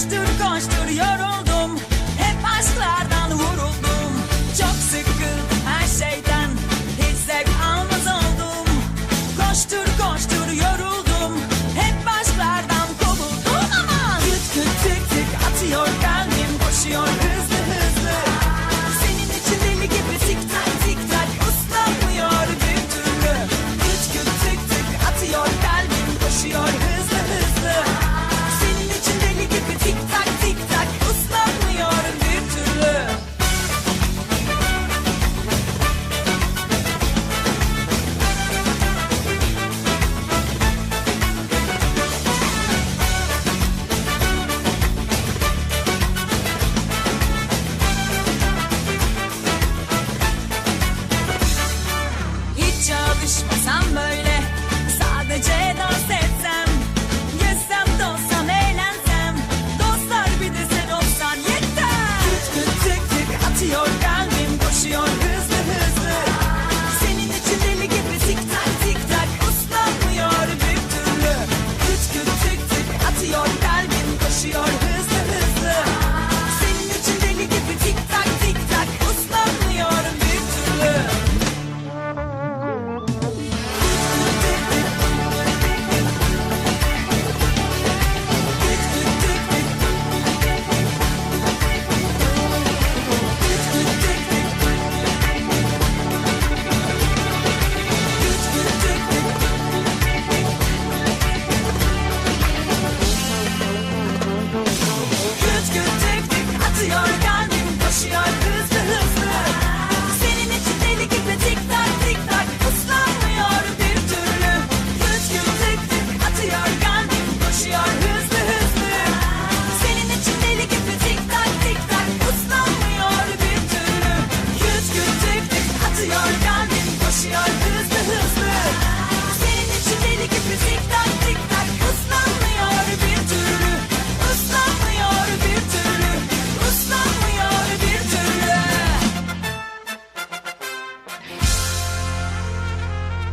Koştur koştur yoruldum. Hep aşklardan vuruldum. Çok sıkıldım her şeyden. Hiç zevk almaz oldum. Koştur koştur yoruldum. Hep aşklardan kovuldum. Ama Küt küt tık tık atıyor kalbim Koşuyor. alışmasam böyle. Sadece dans et.